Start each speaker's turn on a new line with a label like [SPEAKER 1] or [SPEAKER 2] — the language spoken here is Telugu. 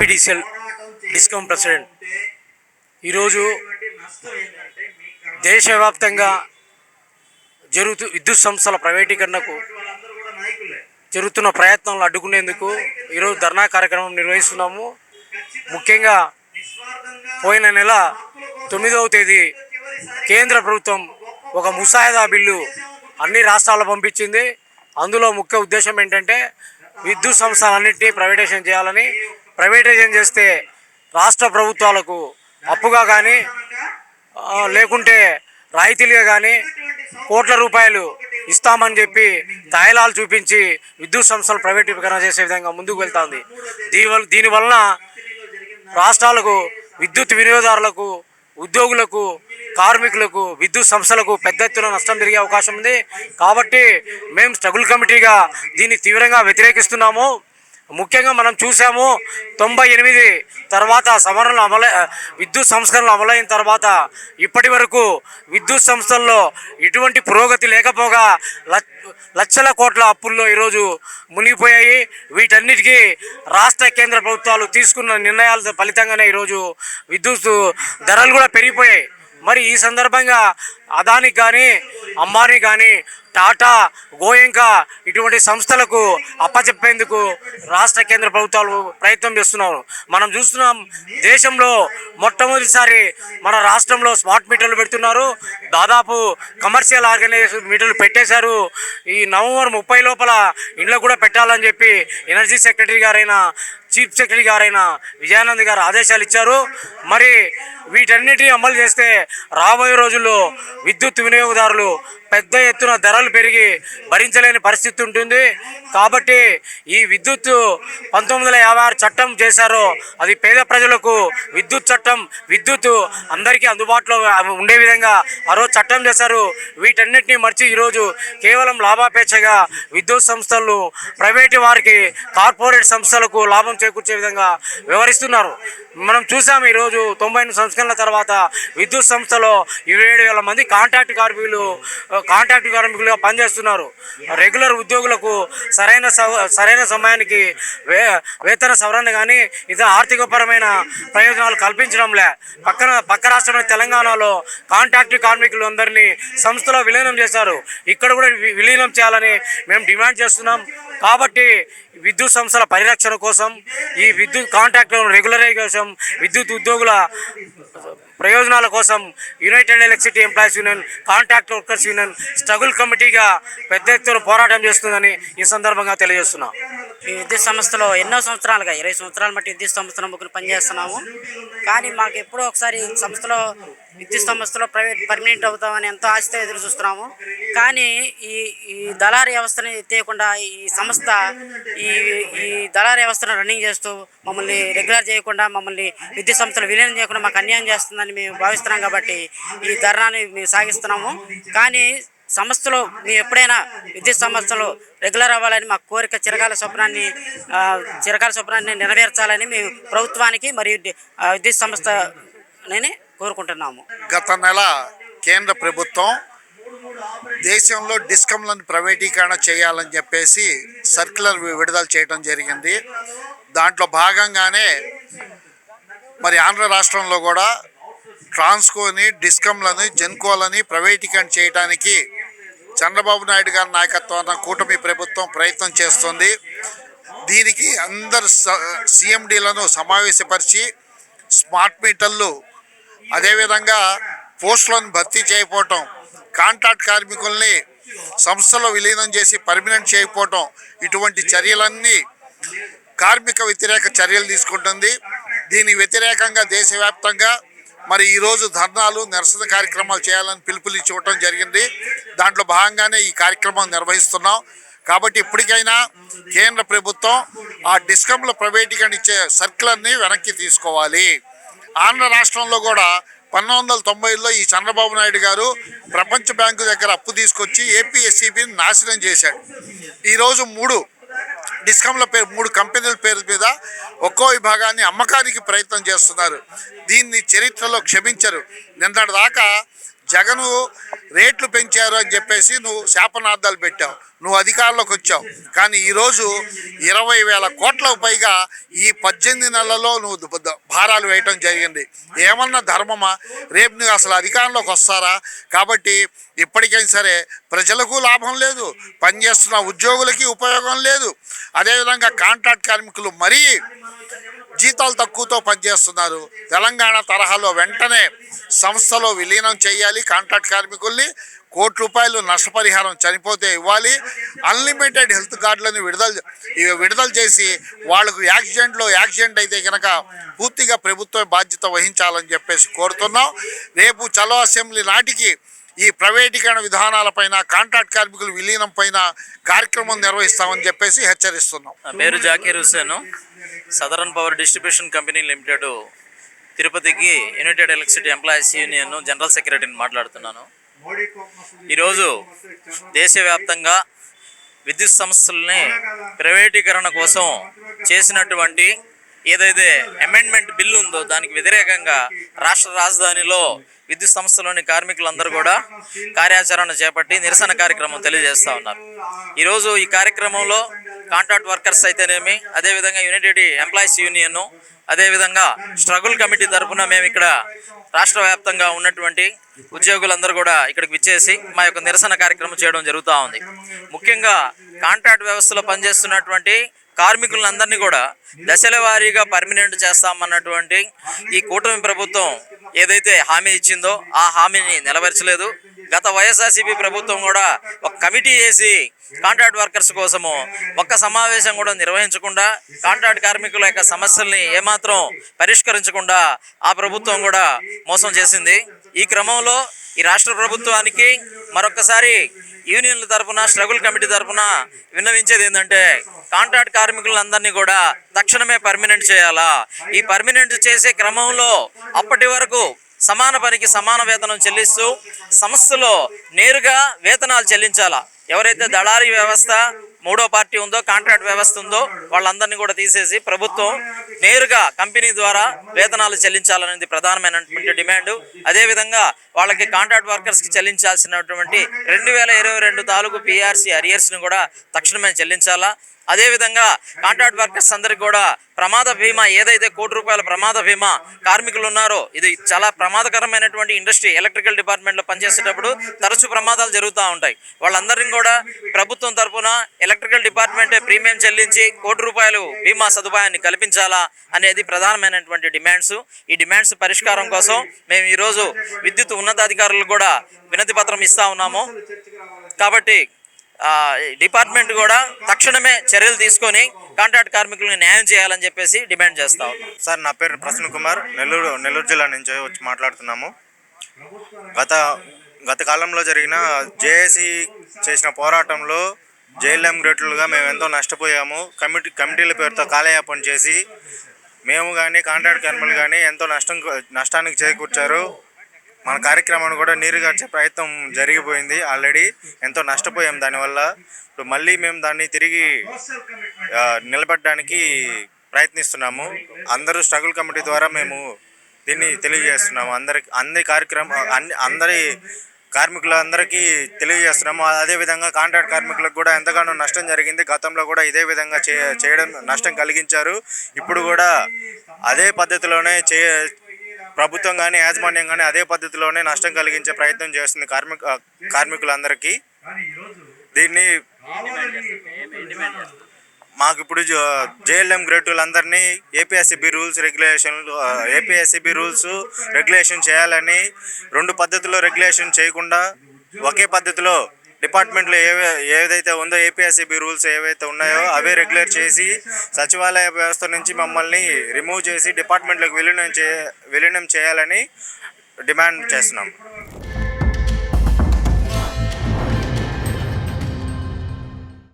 [SPEAKER 1] NPDCL discount president. ఈరోజు దేశవ్యాప్తంగా జరుగుతూ విద్యుత్ సంస్థల ప్రైవేటీకరణకు జరుగుతున్న ప్రయత్నాలను అడ్డుకునేందుకు ఈరోజు ధర్నా కార్యక్రమం నిర్వహిస్తున్నాము. ముఖ్యంగా పోయిన నెల తొమ్మిదవ తేదీ కేంద్ర ప్రభుత్వం ఒక ముసాయిదా బిల్లు అన్ని రాష్ట్రాలకు పంపించింది. అందులో ముఖ్య ఉద్దేశం ఏంటంటే విద్యుత్ సంస్థలన్నింటినీ ప్రైవేటైజేషన్ చేయాలని ప్రైవేటైజేషన్ చేస్తే రాష్ట్ర ప్రభుత్వాలకు అప్పుగా కానీ లేకుంటే రాయితీలుగా కానీ కోట్ల రూపాయలు ఇస్తామని చెప్పి తాయిలాలు చూపించి విద్యుత్ సంస్థలు ప్రైవేటీకరణ చేసే విధంగా ముందుకు వెళ్తుంది. దీనివల్ల దీనివలన రాష్ట్రాలకు విద్యుత్ వినియోగదారులకు ఉద్యోగులకు కార్మికులకు విద్యుత్ సంస్థలకు పెద్ద ఎత్తున నష్టం జరిగే అవకాశం ఉంది. కాబట్టి మేము స్ట్రగుల్ కమిటీగా దీన్ని తీవ్రంగా వ్యతిరేకిస్తున్నాము. ముఖ్యంగా మనం చూసాము తొంభై ఎనిమిది తర్వాత సవరణలు అమల విద్యుత్ సంస్కరణలు అమలైన తర్వాత ఇప్పటి వరకు విద్యుత్ సంస్థల్లో ఎటువంటి పురోగతి లేకపోగా లక్షల కోట్ల అప్పుల్లో ఈరోజు మునిగిపోయాయి. వీటన్నిటికీ రాష్ట్ర కేంద్ర ప్రభుత్వాలు తీసుకున్న నిర్ణయాల ఫలితంగానే ఈరోజు విద్యుత్ ధరలు కూడా పెరిగిపోయాయి. మరి ఈ సందర్భంగా అదానికి కానీ అంబానీ కానీ టాటా గోయంకా ఇటువంటి సంస్థలకు అప్పచెప్పేందుకు రాష్ట్ర కేంద్ర ప్రభుత్వాలు ప్రయత్నం చేస్తున్నారు. మనం చూస్తున్నాం దేశంలో మొట్టమొదటిసారి మన రాష్ట్రంలో స్మార్ట్ మీటర్లు పెడుతున్నారు. దాదాపు కమర్షియల్ ఆర్గనైజేషన్ మీటర్లు పెట్టేశారు. ఈ నవంబర్ ముప్పై లోపల ఇంట్లో కూడా పెట్టాలని చెప్పి ఎనర్జీ సెక్రటరీ గారైన చీఫ్ సెక్రటరీ గారైన విజయానంద్ గారు ఆదేశాలు ఇచ్చారు. మరి వీటన్నిటిని అమలు చేస్తే రాబోయే రోజుల్లో విద్యుత్ వినియోగదారులు పెద్ద ఎత్తున ధరలు పెరిగి భరించలేని పరిస్థితి ఉంటుంది. కాబట్టి ఈ విద్యుత్ పంతొమ్మిది వందల యాభై చట్టం చేశారో అది పేద ప్రజలకు విద్యుత్ చట్టం విద్యుత్ అందరికీ అందుబాటులో ఉండే విధంగా ఆ రోజు చట్టం చేశారు. వీటన్నిటిని మర్చి ఈరోజు కేవలం లాభాపేక్షగా విద్యుత్ సంస్థలు ప్రైవేటు వారికి కార్పొరేట్ సంస్థలకు లాభం చే చేకూర్చే విధంగా వ్యవహరిస్తున్నారు. మనం చూసాం ఈరోజు తొంభై సంస్కరణల తర్వాత విద్యుత్ సంస్థలో ఇరవై ఏడు వేల మంది కాంట్రాక్ట్ కార్మికులు కాంట్రాక్ట్ కార్మికులుగా పనిచేస్తున్నారు. రెగ్యులర్ ఉద్యోగులకు సరైన సవ- సరైన సమయానికి వే వేతన సవరణ కానీ ఇతర ఆర్థికపరమైన ప్రయోజనాలు కల్పించడంలే. పక్కన పక్క రాష్ట్రమైన తెలంగాణలో కాంట్రాక్ట్ కార్మికులు అందరినీ సంస్థలో విలీనం చేశారు. ఇక్కడ కూడా వి- విలీనం చేయాలని మేము డిమాండ్ చేస్తున్నాం. కాబట్టి విద్యుత్ సంస్థల పరిరక్షణ కోసం ఈ విద్యుత్ కాంట్రాక్ట్ రెగ్యులరైజేషన్ కోసం విద్యుత్ ఉద్యోగుల ప్రయోజనాల కోసం united electricity employees union contract workers union struggle కమిటీగా పెద్ద ఎత్తున పోరాటం చేస్తుందని ఈ సందర్భంగా తెలియజేస్తున్నాం.
[SPEAKER 2] ఈ విద్యుత్ సంస్థలో ఎన్నో సంవత్సరాలుగా ఇరవై సంవత్సరాల మట్టి విద్యుత్ సంస్థ నమ్ముకుని పనిచేస్తున్నాము. కానీ మాకు ఎప్పుడో ఒకసారి సంస్థలో విద్యుత్ సంస్థలో ప్రైవేట్ పర్మనెంట్ అవుతామని ఎంతో ఆశతో ఎదురు చూస్తున్నాము. కానీ ఈ ఈ దళారీ వ్యవస్థని ఎత్తేయకుండా ఈ సంస్థ ఈ ఈ దళారీ వ్యవస్థను రన్నింగ్ చేస్తూ మమ్మల్ని రెగ్యులర్ చేయకుండా మమ్మల్ని విద్యుత్ సంస్థలు విలీనం చేయకుండా మాకు అన్యాయం చేస్తుందని మేము భావిస్తున్నాం కాబట్టి ఈ ధర్నాని మేము సాగిస్తున్నాము. కానీ సంస్థలో మేము ఎప్పుడైనా విద్యుత్ సంస్థలు రెగ్యులర్ అవ్వాలని మా కోరిక చిరకాల స్వప్నాన్ని చిరకాల స్వప్నాన్ని నెరవేర్చాలని మేము ప్రభుత్వానికి మరియు విద్యుత్ సంస్థ విద్యుత్ సంస్థని కోరుకుంటున్నాము.
[SPEAKER 3] గత నెల కేంద్ర ప్రభుత్వం దేశంలో డిస్కంలను ప్రైవేటీకరణ చేయాలని చెప్పేసి సర్క్యులర్ విడుదల చేయడం జరిగింది. దాంట్లో భాగంగానే మరి ఆంధ్ర రాష్ట్రంలో కూడా ట్రాన్స్కోని డిస్కంలని జెన్కోలని ప్రైవేటీకరణ చేయడానికి చంద్రబాబు నాయుడు గారి నాయకత్వాన కూటమి ప్రభుత్వం ప్రయత్నం చేస్తుంది. దీనికి అందరు సిఎండీలను సమావేశపరిచి స్మార్ట్ మీటర్లు అదేవిధంగా పోస్టులను భర్తీ చేయకపోవటం కాంట్రాక్ట్ కార్మికుల్ని సంస్థలో విలీనం చేసి పర్మనెంట్ చేయకపోవటం ఇటువంటి చర్యలన్నీ కార్మిక వ్యతిరేక చర్యలు తీసుకుంటుంది. దీని వ్యతిరేకంగా దేశవ్యాప్తంగా మరి ఈరోజు ధర్నాలు నిరసన కార్యక్రమాలు చేయాలని పిలుపులు ఇవ్వటం జరిగింది. దాంట్లో భాగంగానే ఈ కార్యక్రమం నిర్వహిస్తున్నాం. కాబట్టి ఇప్పటికైనా కేంద్ర ప్రభుత్వం ఆ డిస్కంలో ప్రైవేటీకరణ ఇచ్చే సర్కిల్ని వెనక్కి తీసుకోవాలి. ఆంధ్ర రాష్ట్రంలో కూడా పంతొమ్మిది వందల తొంభైలో ఈ చంద్రబాబు నాయుడు గారు ప్రపంచ బ్యాంకు దగ్గర అప్పు తీసుకొచ్చి ఏపీఎస్సీబీని నాశనం చేశాడు. ఈరోజు మూడు డిస్కంల పేరు మూడు కంపెనీల పేరు మీద ఒక్కో విభాగాన్ని అమ్మకానికి ప్రయత్నం చేస్తున్నారు. దీన్ని చరిత్రలో క్షమించరు. నిన్నటి దాకా జగను రేట్లు పెంచారు అని చెప్పేసి నువ్వు శాపనార్థాలు పెట్టావు. నువ్వు అధికారంలోకి వచ్చావు. కానీ ఈరోజు ఇరవై వేల కోట్లకు పైగా ఈ పద్దెనిమిది నెలల్లో నువ్వు భారాలు వేయటం జరిగింది. ఏమన్నా ధర్మమా? రేపు నువ్వు అసలు అధికారంలోకి వస్తారా? కాబట్టి ఇప్పటికైనా సరే ప్రజలకు లాభం లేదు. పనిచేస్తున్న ఉద్యోగులకి ఉపయోగం లేదు. అదేవిధంగా కాంట్రాక్ట్ కార్మికులు మరీ జీతాలు తక్కువతో పనిచేస్తున్నారు. తెలంగాణ తరహాలో వెంటనే సంస్థలో విలీనం చేయాలి. కాంట్రాక్ట్ కార్మికుల్ని కోటి రూపాయలు నష్టపరిహారం చనిపోతే ఇవ్వాలి. అన్లిమిటెడ్ హెల్త్ కార్డులను విడుదల ఇవి విడుదల చేసి వాళ్ళకు యాక్సిడెంట్లో యాక్సిడెంట్ అయితే కనుక పూర్తిగా ప్రభుత్వం బాధ్యత వహించాలని చెప్పేసి కోరుతున్నాం. రేపు చలో అసెంబ్లీ నాటికి ఈ ప్రైవేటీకరణ విధానాలపైన కాంట్రాక్ట్ కార్మికులు విలీనం పైన కార్యక్రమం నిర్వహిస్తామని చెప్పేసి హెచ్చరిస్తున్నాం.
[SPEAKER 4] పేరు Zakir Hussain southern power distribution company limited తిరుపతికి united electricity employees union general సెక్రటరీని మాట్లాడుతున్నాను. ఈరోజు దేశవ్యాప్తంగా విద్యుత్ సంస్థల్ని ప్రైవేటీకరణ కోసం చేసినటువంటి ఏదైతే అమెండ్మెంట్ బిల్లు ఉందో దానికి వ్యతిరేకంగా రాష్ట్ర రాజధానిలో విద్యుత్ సంస్థలోని కార్మికులందరూ కూడా కార్యాచరణ చేపట్టి నిరసన కార్యక్రమం తెలియజేస్తూ ఉన్నారు. ఈరోజు ఈ కార్యక్రమంలో కాంట్రాక్ట్ వర్కర్స్ అయితేనేమి అదేవిధంగా యునైటెడ్ ఎంప్లాయీస్ యూనియన్ అదేవిధంగా స్ట్రగుల్ కమిటీ తరఫున మేము ఇక్కడ రాష్ట్ర వ్యాప్తంగా ఉన్నటువంటి ఉద్యోగులందరూ కూడా ఇక్కడికి విచ్చేసి మా యొక్క నిరసన కార్యక్రమం చేయడం జరుగుతూ ఉంది. ముఖ్యంగా కాంట్రాక్ట్ వ్యవస్థలో పనిచేస్తున్నటువంటి కార్మికులందరినీ కూడా దశల వారీగా పర్మినెంట్ చేస్తామన్నటువంటి ఈ కూటమి ప్రభుత్వం ఏదైతే హామీ ఇచ్చిందో ఆ హామీని నెరవేర్చలేదు గత వైఎస్ఆర్సీపీ ప్రభుత్వం కూడా ఒక కమిటీ వేసి కాంట్రాక్ట్ వర్కర్స్ కోసము ఒక్క సమావేశం కూడా నిర్వహించకుండా కాంట్రాక్ట్ కార్మికుల యొక్క సమస్యల్ని ఏమాత్రం పరిష్కరించకుండా ఆ ప్రభుత్వం కూడా మోసం చేసింది. ఈ క్రమంలో ఈ రాష్ట్ర ప్రభుత్వానికి మరొకసారి యూనియన్ల తరపున స్ట్రగుల్ కమిటీ తరఫున విన్నవించేది ఏంటంటే కాంట్రాక్ట్ కార్మికులందరినీ కూడా తక్షణమే పర్మినెంట్ చేయాలా? ఈ పర్మినెంట్ చేసే క్రమంలో అప్పటి వరకు సమాన పనికి సమాన వేతనం చెల్లిస్తూ సంస్థలో నేరుగా వేతనాలు చెల్లించాలా? ఎవరైతే దళారీ వ్యవస్థ మూడో పార్టీ ఉందో కాంట్రాక్ట్ వ్యవస్థ ఉందో వాళ్ళందరినీ కూడా తీసేసి ప్రభుత్వం నేరుగా కంపెనీ ద్వారా వేతనాలు చెల్లించాలనేది ప్రధానమైనటువంటి డిమాండ్. అదేవిధంగా వాళ్ళకి కాంట్రాక్ట్ వర్కర్స్కి చెల్లించాల్సినటువంటి రెండు వేల ఇరవై రెండు తాలూకు పీఆర్సీ అరియర్స్ని కూడా తక్షణమే చెల్లించాలా? అదేవిధంగా కాంట్రాక్ట్ వర్కర్స్ అందరికి కూడా ప్రమాద బీమా ఏదైతే కోటి రూపాయల ప్రమాద బీమా కార్మికులు ఉన్నారో ఇది చాలా ప్రమాదకరమైనటువంటి ఇండస్ట్రీ ఎలక్ట్రికల్ డిపార్ట్మెంట్లో పనిచేసేటప్పుడు తరచు ప్రమాదాలు జరుగుతూ ఉంటాయి. వాళ్ళందరినీ కూడా ప్రభుత్వం తరపున ఎలక్ట్రికల్ డిపార్ట్మెంటే ప్రీమియం చెల్లించి కోటి రూపాయలు బీమా సదుపాయాన్ని కల్పించాలా అనేది ప్రధానమైనటువంటి డిమాండ్స్. ఈ డిమాండ్స్ పరిష్కారం కోసం మేము ఈరోజు విద్యుత్ ఉన్నతాధికారులు కూడా వినతి పత్రం ఇస్తా ఉన్నాము. కాబట్టి డిపార్ట్మెంట్ కూడా తక్షణమే చర్యలు తీసుకొని కాంట్రాక్ట్ కార్మికులను న్యాయం చేయాలని చెప్పేసి డిమాండ్ చేస్తాం
[SPEAKER 5] సార్ నా పేరు ప్రసన్న కుమార్. నెల్లూరు నెల్లూరు జిల్లా నుంచి వచ్చి మాట్లాడుతున్నాము. గత గత కాలంలో జరిగిన జేఏసీ చేసిన పోరాటంలో జేఎల్ఎం గ్రేట్లుగా మేము ఎంతో నష్టపోయాము. కమిటీ కమిటీల పేరుతో కాలయాపన చేసి మేము కానీ కాంట్రాక్ట్ కార్మికులు కానీ ఎంతో నష్టం నష్టానికి చేకూర్చారు. మన కార్యక్రమాన్ని కూడా నీరుగార్చే ప్రయత్నం జరిగిపోయింది ఆల్రెడీ. ఎంతో నష్టపోయాం దానివల్ల. ఇప్పుడు మళ్ళీ మేము దాన్ని తిరిగి నిలబడడానికి నిలబెట్టడానికి ప్రయత్నిస్తున్నాము. అందరూ స్ట్రగుల్ కమిటీ ద్వారా మేము దీన్ని తెలియజేస్తున్నాము. అందరికి అన్ని కార్యక్రమం అన్ని అందరి కార్మికులందరికీ తెలియజేస్తున్నాము. అదేవిధంగా కాంట్రాక్ట్ కార్మికులకు కూడా ఎంతగానో నష్టం జరిగింది. గతంలో కూడా ఇదే విధంగా చే చేయడం నష్టం కలిగించారు. ఇప్పుడు కూడా అదే పద్ధతిలోనే చే ప్రభుత్వం కానీ యాజమాన్యం కానీ అదే పద్ధతిలోనే నష్టం కలిగించే ప్రయత్నం చేస్తుంది కార్మిక కార్మికులందరికీ. దీన్ని మాకు ఇప్పుడు జేఎల్ఎం గ్రేటులందరినీ ఏపీఎస్సిబి రూల్స్ రెగ్యులేషన్లు ఏపీఎస్సిబి రూల్స్ రెగ్యులేషన్ చేయాలని రెండు పద్ధతుల్లో రెగ్యులేషన్ చేయకుండా ఒకే పద్ధతిలో డిపార్ట్మెంట్లో ఏవే ఏదైతే ఉందో ఏపీఎస్సిబి రూల్స్ ఏవైతే ఉన్నాయో అవే రెగ్యులర్ చేసి సచివాలయ వ్యవస్థ నుంచి మమ్మల్ని రిమూవ్ చేసి డిపార్ట్మెంట్లకు విలీనం చే విలీనం చేయాలని డిమాండ్ చేస్తున్నాం.